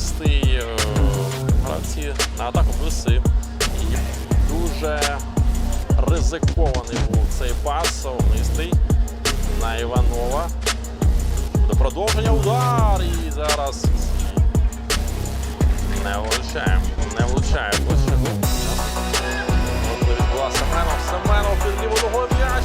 Волинистий е, гравці на атаку плюси. І дуже ризикований був цей пас. Волинистий на Іванова. До продовження удар. І зараз не влучає. Не влучає. Можливість була Семенов. Семенов під ліву ногою м'яч.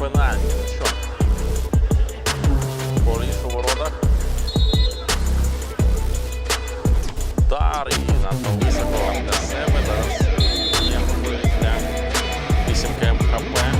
майже пенальті. Ну що? Поліс у воротах. Удар і надто високо для себе. Зараз є можливість для 8 КМХП з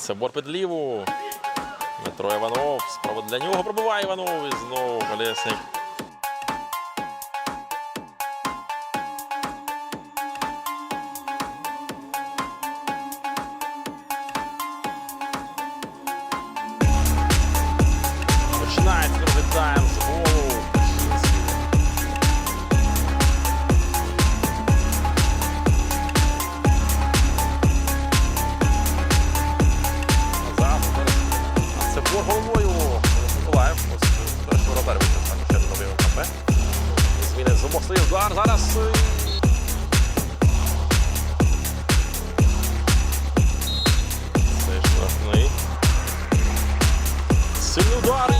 Анцебор під ліву. Дмитро Іванов. Справа для нього пробиває Іванов. І знову колесник. Зміни з обох сторін. Удар. Зараз. е, Це штрафний. Сильний удар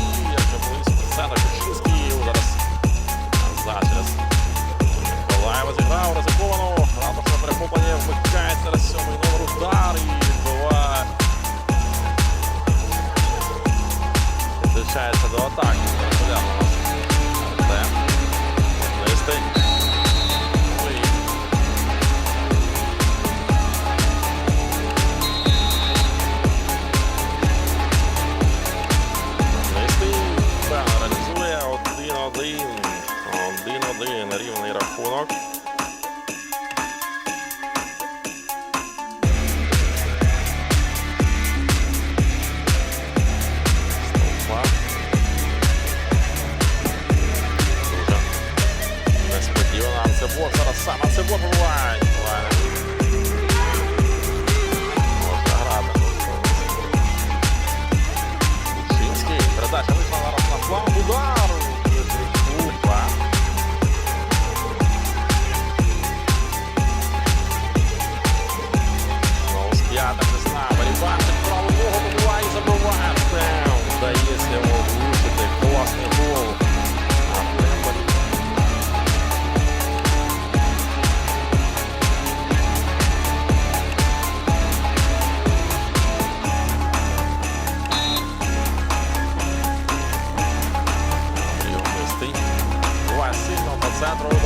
Один-один. Рівний рахунок. Анцебор зараз сам Анцебор буває. Можна грати. Кучинський. Передача вийшла зараз на фланг. Удар.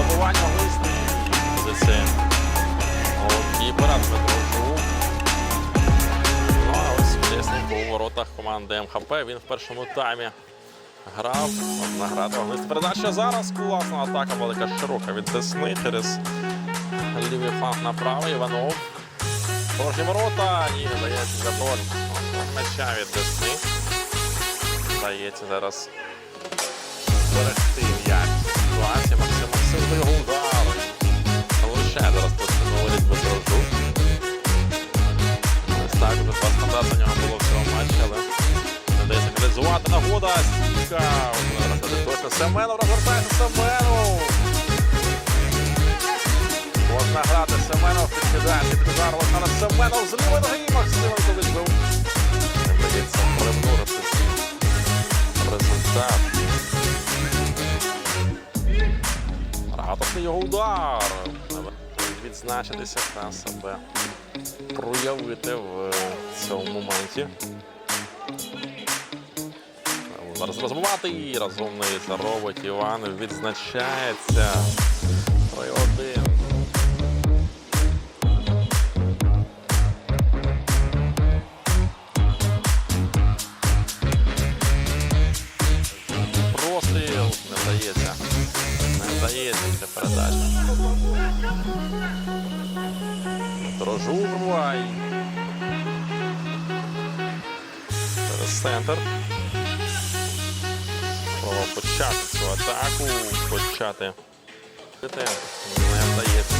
Центру добивання листий. Позиція голкіпера Дмитро Жук. Ну, а ось Лесник у воротах команди МХП. Він в першому таймі грав. Одна лист. Передача зараз. Класна атака, велика широка від Десни через лівий фланг направо. Іванов. Порожні ворота. Ні, дається за боль. М'яча від Десни. Дається зараз зберегти м'яч його удар. Лише зараз посилить без розу. Ось так запас назад на нього було в цьому матчі, але не дається реалізувати нагода. Стійка. Точно Семенов розвертається Семенов. Можна грати Семенов, підкидає під удар Олександр Семенов з лівої ноги Максимович був. Не вдається примнурити результат. Ратовний його удар. Відзначитися та себе проявити в цьому моменті. Зараз розбивати і це робить Іван відзначається. Дрожу рвай. Через центр. Спробував почати цю атаку, почати. Не вдається